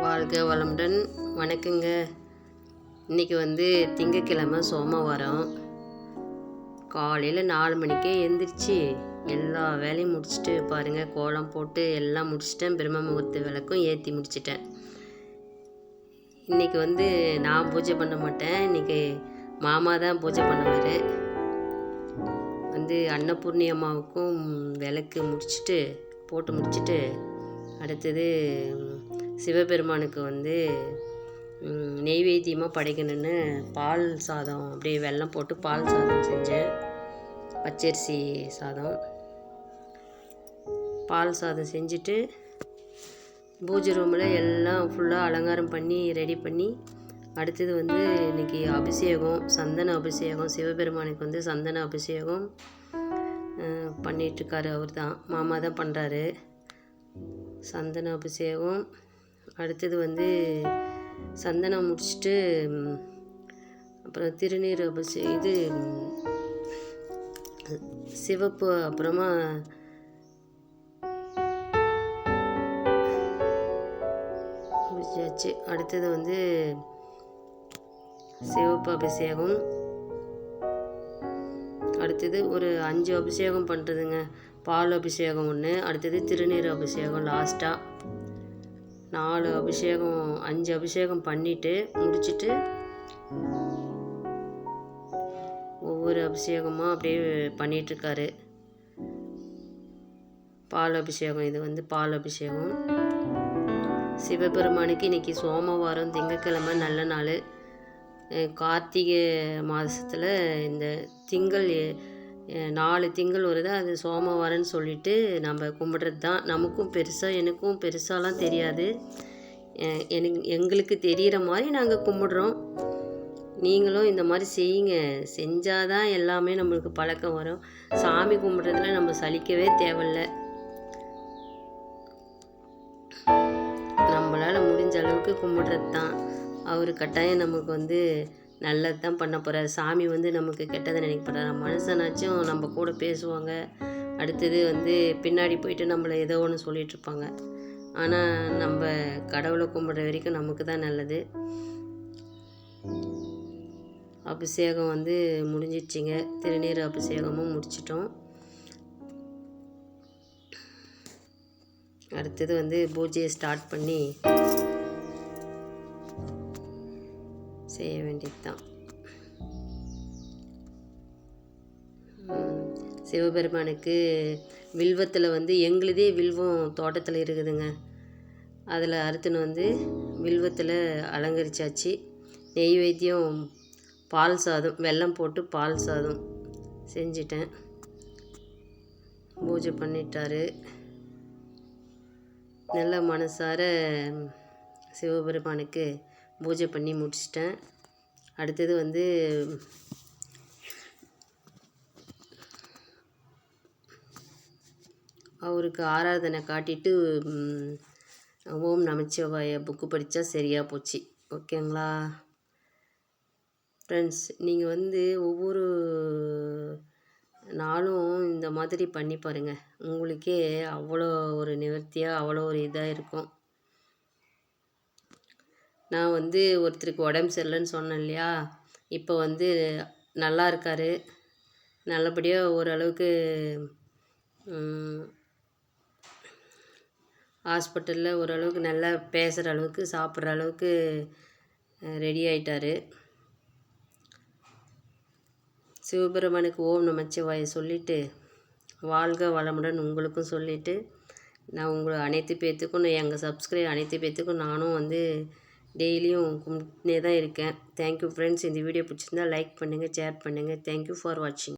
வாழ்க வளமுடன். வணக்கங்க. இன்றைக்கி வந்து திங்கக்கிழமை சோமவாரம். காலையில் நாலு மணிக்கே எழுந்திரிச்சு எல்லா வேலையும் முடிச்சுட்டு பாருங்கள் கோலம் போட்டு எல்லாம் முடிச்சிட்டேன். பிரம்ம முகூர்த்த விளக்கும் ஏற்றி முடிச்சிட்டேன். இன்றைக்கி வந்து நான் பூஜை பண்ண மாட்டேன். இன்றைக்கி மாமா தான் பூஜை பண்ணுவார். வந்து அன்னபூர்ணி அம்மாவுக்கும் விளக்கு முடிச்சுட்டு போட்டு முடிச்சுட்டு அடுத்தது சிவபெருமானுக்கு வந்து நெய்வேத்தியமாக படைக்கணுன்னு பால் சாதம் அப்படியே வெல்லம் போட்டு பால் சாதம் செஞ்சேன். பச்சரிசி சாதம். பால் சாதம் செஞ்சுட்டு பூஜை ரூமில் எல்லாம் ஃபுல்லாக அலங்காரம் பண்ணி ரெடி பண்ணி அடுத்தது வந்து இன்றைக்கி அபிஷேகம் சந்தன அபிஷேகம் சிவபெருமானுக்கு வந்து சந்தன அபிஷேகம் பண்ணிகிட்ருக்காரு அவர் தான் மாமா தான் பண்ணுறாரு சந்தன அபிஷேகம் அடுத்தது வந்து சந்தனம் முடிச்சுட்டு அப்புறம் திருநீர் அபிஷே இது சிவப்பு அப்புறமா முடிச்சாச்சு அடுத்தது வந்து சிவப்பு அபிஷேகம். அடுத்தது ஒரு அஞ்சு அபிஷேகம் பண்ணுறதுங்க பால் அபிஷேகம் ஒன்று அடுத்தது திருநீர் அபிஷேகம் லாஸ்ட்டாக நாலு அபிஷேகம் அஞ்சு அபிஷேகம் பண்ணிவிட்டு முடிச்சுட்டு ஒவ்வொரு அபிஷேகமாக அப்படியே பண்ணிகிட்ருக்காரு பால் அபிஷேகம் இது வந்து பால் அபிஷேகம். சிவபெருமானுக்கு இன்றைக்கி சோமவாரம் திங்கக்கிழமை நல்ல நாள். கார்த்திகை மாதத்தில் இந்த திங்கள் நாலு திங்கள் வருது. அது சோமவாரம்னு சொல்லிட்டு நம்ம கும்பிட்றது தான். நமக்கும் பெருசாக எனக்கும் பெருசாலாம் தெரியாது. எனக்கு எங்களுக்கு தெரிகிற மாதிரி நாங்கள் கும்பிட்றோம். நீங்களும் இந்த மாதிரி செய்யுங்க. செஞ்சால் தான் எல்லாமே நம்மளுக்கு பழக்கம் வரும். சாமி கும்பிட்றதுல நம்ம சலிக்கவே தேவையில்ல. நம்மளால் முடிஞ்ச அளவுக்கு கும்பிட்றது தான். அவர் கட்டாயம் நமக்கு வந்து நல்லது தான் பண்ண போகிறார் சாமி வந்து நமக்கு கெட்டதை நினைக்க போகிறார் மனுஷனாச்சும் நம்ம கூட பேசுவாங்க. அடுத்தது வந்து பின்னாடி போயிட்டு நம்மளை ஏதோ ஒன்று சொல்லிகிட்ருப்பாங்க ஆனால் நம்ம கடவுளை கும்பிட்ற வரைக்கும் நமக்கு தான் நல்லது. அபிஷேகம் வந்து முடிஞ்சிடுச்சிங்க. திருநீர் அபிஷேகமும் முடிச்சிட்டோம். அடுத்தது வந்து பூஜையை ஸ்டார்ட் பண்ணி செய்ய வேண்டியது தான் சிவபெருமானுக்கு வில்வத்தில் வந்து எங்களுதே வில்வம் தோட்டத்தில் இருக்குதுங்க. அதில் அறுத்துன்னு வந்து வில்வத்தில் அலங்கரிச்சாச்சு. நெய் வைத்தியம் பால் சாதம் வெல்லம் போட்டு பால் சாதம் செஞ்சிட்டேன். பூஜை பண்ணிட்டாரு. நல்ல மனசார சிவபெருமானுக்கு பூஜை பண்ணி முடிச்சிட்டேன். அடுத்தது வந்து அவருக்கு ஆராதனை காட்டிட்டு ஓம் நமச்சிவாய புக்கு படித்தா சரியாக போச்சு. ஓகேங்களா? ஃப்ரெண்ட்ஸ் நீங்கள் வந்து ஒவ்வொரு நாளும் இந்த மாதிரி பண்ணி பாருங்கள் உங்களுக்கே அவ்வளோ ஒரு நிவர்த்தியாக அவ்வளோ ஒரு இதாக இருக்கும். நான் வந்து ஒருத்தருக்கு உடம்பு சரியில்லைன்னு சொன்னேன் இல்லையா? இப்போ வந்து நல்லா இருக்கார். நல்லபடியாக ஓரளவுக்கு ஹாஸ்பிட்டலில் ஓரளவுக்கு நல்லா பேசுகிற அளவுக்கு சாப்பிட்ற அளவுக்கு ரெடி ஆயிட்டார். சிவபெருமானுக்கு ஓம் நமச்சிவாயை சொல்லிவிட்டு வாழ்க வளமுடன் உங்களுக்கும் சொல்லிவிட்டு நான் உங்களை அனைத்து பேர்த்துக்கும் எங்கள் சப்ஸ்கிரைப் அனைத்து பேர்த்துக்கும் நானும் வந்து டெய்லியும் கும்பிட்டுனே தான் இருக்கேன். தேங்க்யூ ஃப்ரெண்ட்ஸ் இந்த வீடியோ பிடிச்சிருந்தா லைக் பண்ணுங்கள் ஷேர் பண்ணுங்கள் தேங்க்யூ ஃபார் வாட்சிங்